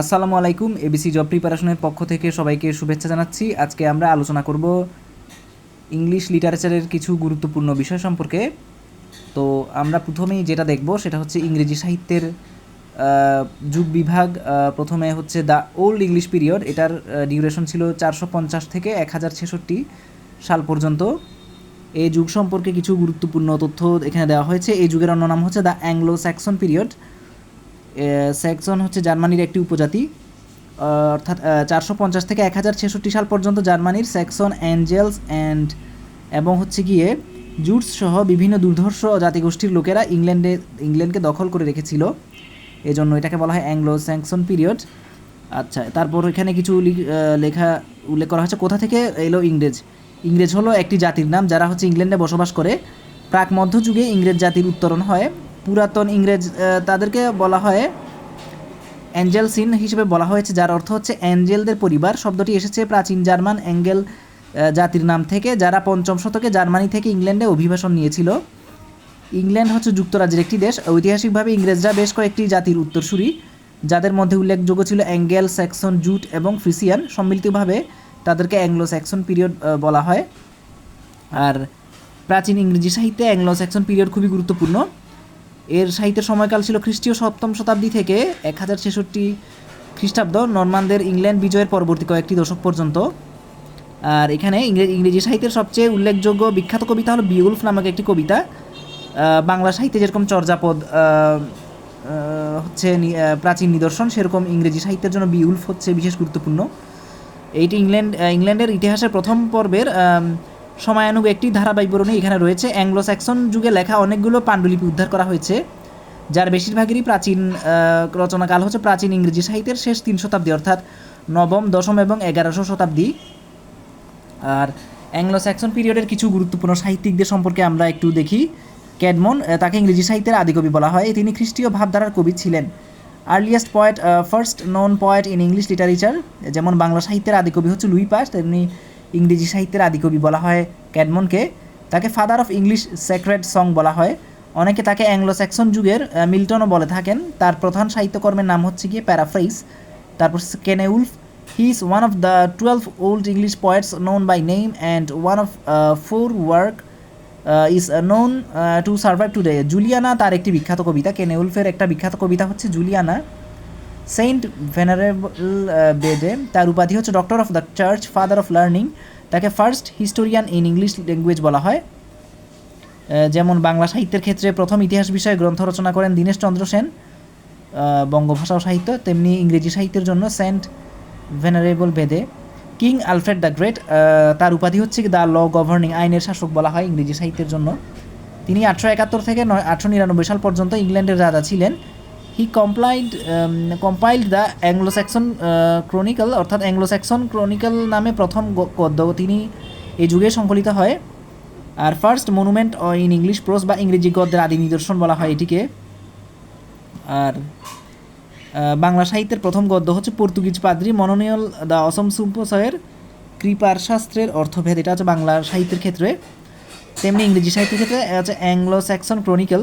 আসসালামু আলাইকুম ABC job প্রিপারেশনের পক্ষ থেকে সবাইকে শুভেচ্ছা জানাচ্ছি। আজকে আমরা আলোচনা করব ইংলিশ লিটারেচারের কিছু গুরুত্বপূর্ণ বিষয় সম্পর্কে। তো আমরা প্রথমেই যেটা দেখব সেটা হচ্ছে ইংরেজি সাহিত্যের যুগ বিভাগ প্রথমে হচ্ছে দ্য ওল্ড ইংলিশ পিরিয়ড, এটার ডিউরেশন ছিল চারশো পঞ্চাশ থেকে এক হাজার ছেষট্টি সাল পর্যন্ত। এই যুগ সম্পর্কে কিছু গুরুত্বপূর্ণ তথ্য এখানে দেওয়া হয়েছে। এই যুগের অন্য নাম হচ্ছে the Anglo Saxon period. Saxon হচ্ছে জার্মানির একটি উপজাতি। অর্থাৎ চারশো পঞ্চাশ থেকে এক হাজার ছেষট্টি সাল পর্যন্ত জার্মানির স্যাক্সন অ্যাঞ্জেলস অ্যান্ড, এবং হচ্ছে গিয়ে জুটস সহ বিভিন্ন দুর্ধর্ষ জাতিগোষ্ঠীর লোকেরা ইংল্যান্ডে, ইংল্যান্ডকে দখল করে রেখেছিল। এজন্য এটাকে বলা হয় অ্যাংলো স্যাক্সন পিরিয়ড। আচ্ছা তারপর এখানে কিছু লেখা, উল্লেখ করা হয়েছে। কোথা থেকে এলো ইংরেজ? ইংরেজ হলো একটি জাতির নাম যারা হচ্ছে ইংল্যান্ডে বসবাস করে। প্রাক মধ্যযুগে ইংরেজ জাতির উত্তরণ হয়। পুরাতন ইংরেজ তাদেরকে বলা হয় অ্যাঞ্জেল সিন হিসেবে বলা হয়েছে, যার অর্থ হচ্ছে অ্যাঞ্জেলদের পরিবার। শব্দটি এসেছে প্রাচীন জার্মান অ্যাঙ্গেল জাতির নাম থেকে, যারা পঞ্চম শতকে জার্মানি থেকে ইংল্যান্ডে অভিবাসন নিয়েছিল। ইংল্যান্ড হচ্ছে যুক্তরাজ্যের একটি দেশ। ঐতিহাসিকভাবে ইংরেজরা বেশ কয়েকটি জাতির উত্তরসূরি, যাদের মধ্যে উল্লেখযোগ্য ছিল অ্যাঙ্গেল, স্যাক্সন, জুট এবং ফ্রিসিয়ান। সম্মিলিতভাবে তাদেরকে অ্যাংলো স্যাক্সন পিরিয়ড বলা হয়। আর প্রাচীন ইংরেজি সাহিত্যে অ্যাংলো স্যাক্সন পিরিয়ড খুবই গুরুত্বপূর্ণ। এর সাহিত্যের সময়কাল ছিল খ্রিস্টীয় সপ্তম শতাব্দী থেকে এক হাজার ছেষট্টি খ্রিস্টাব্দ, নর্মানদের ইংল্যান্ড বিজয়ের পরবর্তী কয়েকটি দশক পর্যন্ত। আর এখানে ইংরেজি সাহিত্যের সবচেয়ে উল্লেখযোগ্য বিখ্যাত কবিতা হলো বিউলফ নামক একটি কবিতা। বাংলা সাহিত্যে যেরকম চর্যাপদ হচ্ছে প্রাচীন নিদর্শন, সেরকম ইংরেজি সাহিত্যের জন্য বিউলফ হচ্ছে বিশেষ গুরুত্বপূর্ণ। এইটি ইংল্যান্ড ইংল্যান্ডের ইতিহাসের প্রথম পর্বের সময়ানুগ একটি ধারাবাহিবরণী এখানে রয়েছে। অ্যাংলো স্যাক্সন যুগে লেখা অনেকগুলো পাণ্ডুলিপি উদ্ধার করা হয়েছে, যার বেশিরভাগেরই প্রাচীন রচনাকাল হচ্ছে প্রাচীন ইংরেজি সাহিত্যের শেষ তিন শতাব্দী, অর্থাৎ নবম, দশম এবং এগারোশো শতাব্দী। আর অ্যাংলো স্যাক্সন পিরিয়ডের কিছু গুরুত্বপূর্ণ সাহিত্যিকদের সম্পর্কে আমরা একটু দেখি। ক্যাডমন তাকে ইংরেজি সাহিত্যের আদিকবি বলা হয়। তিনি খ্রিস্টীয় ভাবধারার কবি ছিলেন। Earliest poet first known poet in English literature যেমন বাংলা সাহিত্যের আদিকবি হচ্ছে লুই পাস, তেমনি ইংরেজি সাহিত্যের আদিকবি বলা হয় ক্যাডমনকে। তাকে father of English sacred song বলা হয়। অনেকে তাকে অ্যাংলো স্যাক্সন যুগের মিল্টনও বলে থাকেন। তার প্রধান সাহিত্যকর্মের নাম হচ্ছে গিয়ে প্যারাফ্রাইস তারপর Cynewulf He is one of the 12 old English poets known by name, and one of uh, four work uh, is to survive today. Juliana তার একটি বিখ্যাত কবিতা। কেনেউলফের একটা বিখ্যাত কবিতা হচ্ছে জুলিয়ানা। সেন্ট ভেনারেবল বেডে তার উপাধি হচ্ছে doctor of the church, father of learning. তাকে first historian in English language বলা হয়। যেমন বাংলা সাহিত্যের ক্ষেত্রে প্রথম ইতিহাস বিষয়ে গ্রন্থ রচনা করেন দীনেশচন্দ্র সেন। বঙ্গভাষা ও সাহিত্য, তেমনি ইংরেজি সাহিত্যের জন্য saint venerable Bede. King Alfred the great তার উপাধি হচ্ছে দ্য ল গভর্নিং আইনের শাসক বলা হয় ইংরেজি সাহিত্যের জন্য। তিনি আটশো একাত্তর থেকে নয় আটশো নিরানব্বই সাল পর্যন্ত ইংল্যান্ডের রাজা ছিলেন। He complied compiled the Anglo Saxon chronicle অর্থাৎ অ্যাংলো স্যাক্সন ক্রনিকল নামে প্রথম গদ্য তিনি এই যুগে সংকলিত হয়। আর first monument in English prose বা ইংরেজি গদ্যের আদি নিদর্শন বলা হয় এটিকে। আর বাংলা সাহিত্যের প্রথম গদ্য হচ্ছে পর্তুগিজ পাদ্রী মনোনিয়ল দ্য অসম সুম্পসয়ের কৃপার শাস্ত্রের অর্থভেদ। এটা হচ্ছে বাংলা সাহিত্যের ক্ষেত্রে। তেমনি ইংরেজি সাহিত্যের ক্ষেত্রে হচ্ছে অ্যাংলো স্যাক্সন ক্রনিকল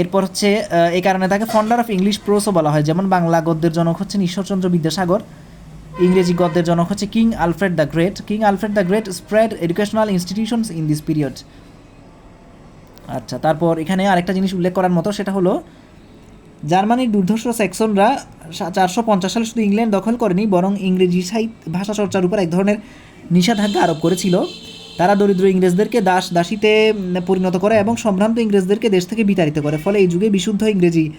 এরপর হচ্ছে এই কারণে তাকে ফন্ডার অফ ইংলিশ প্রোসও বলা হয়। যেমন বাংলা গদ্যের জনক হচ্ছেন ঈশ্বরচন্দ্র বিদ্যাসাগর, ইংরেজি গদ্যের জনক হচ্ছে king Alfred the great king Alfred the great spread educational institutions in this period আচ্ছা তারপর এখানে আরেকটা জিনিস উল্লেখ করার মতো, সেটা হলো, জার্মানির দুর্ধর্ষ সেকশনরা চারশো পঞ্চাশ সালে শুধু ইংল্যান্ড দখল করেনি, বরং ইংরেজি সাহিত্য ভাষা চর্চার উপর এক ধরনের নিষেধাজ্ঞা আরোপ করেছিল। তারা দরিদ্র ইংরেজদেরকে দাস দাসীতে পরিণত করে এবং সম্ভ্রান্ত ইংরেজদেরকে দেশ থেকে বিতাড়িত করে। ফলে এই যুগে বিশুদ্ধ ইংরেজি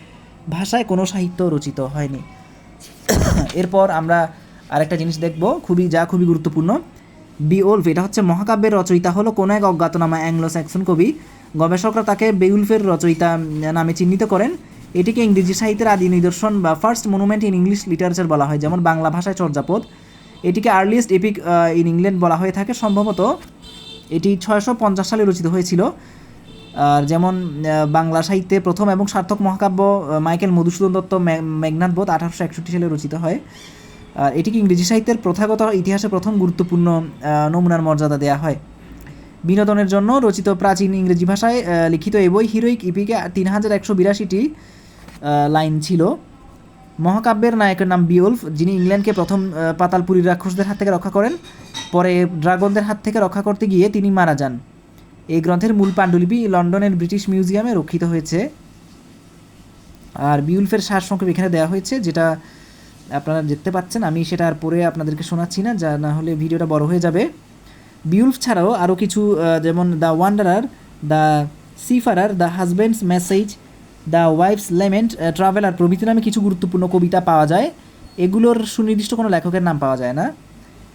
ভাষায় কোনো সাহিত্য রচিত হয়নি। এরপর আমরা আরেকটা জিনিস দেখব, খুবই, যা খুবই গুরুত্বপূর্ণ। বিওলফ এটা হচ্ছে মহাকাব্যের রচয়িতা, হলো কোনো এক অজ্ঞাতনামা অ্যাংলো স্যাক্সন কবি। গবেষকরা তাকে বেউলফের রচয়িতা নামে চিহ্নিত করেন। এটিকে ইংরেজি সাহিত্যের আদি নিদর্শন বা first monument in English literature বলা হয়, যেমন বাংলা ভাষায় চর্যাপদ। এটিকে আর্লিয়েস্ট এপিক ইন ইংল্যান্ড বলা হয়ে থাকে। সম্ভবত এটি ছয়শো পঞ্চাশ সালে রচিত হয়েছিল। আর যেমন বাংলা সাহিত্যে প্রথম এবং সার্থক মহাকাব্য মাইকেল মধুসূদন দত্ত মেঘনাথ বোধ আঠারোশো একষট্টি সালে রচিত হয়। এটিকে ইংরেজি সাহিত্যের প্রথাগত ইতিহাসে প্রথম গুরুত্বপূর্ণ নমুনার মর্যাদা দেওয়া হয়। বিনোদনের জন্য রচিত প্রাচীন ইংরেজি ভাষায় লিখিত এই বই হিরোইক ইপিকে তিন হাজার একশো বিরাশিটি লাইন ছিল। মহাকাব্যের নায়কের নাম বিউলফ যিনি ইংল্যান্ডকে প্রথম আহ, পাতালপুরীর রাক্ষসদের হাত থেকে রক্ষা করেন পরে ড্রাগনদের হাত থেকে রক্ষা করতে গিয়ে তিনি মারা যান। এই গ্রন্থের মূল পাণ্ডুলিপি লন্ডনের ব্রিটিশ মিউজিয়ামে রক্ষিত হয়েছে। আর বিউলফের সারসংক্ষেপ এখানে দেওয়া হয়েছে যেটা আপনারা দেখতে পাচ্ছেন আমি সেটা আর পরে আপনাদেরকে শোনাচ্ছি না যা না হলে ভিডিওটা বড় হয়ে যাবে। বিউলফ ছাড়াও আরও কিছু যেমন the wanderer the seafarer the husband's message the wife's lament traveller প্রভৃতি নামে কিছু গুরুত্বপূর্ণ কবিতা পাওয়া যায়। এগুলোর সুনির্দিষ্ট কোনো লেখকের নাম পাওয়া যায় না।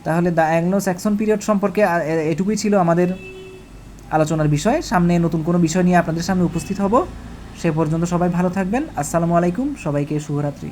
তাহলে দ্য অ্যাংলো স্যাক্সন পিরিয়ড সম্পর্কে এটুকুই ছিল আমাদের আলোচনার বিষয়। সামনে নতুন কোনো বিষয় নিয়ে আপনাদের সামনে উপস্থিত হব। সে পর্যন্ত সবাই ভালো থাকবেন। আসসালামু আলাইকুম। সবাইকে শুভরাত্রি।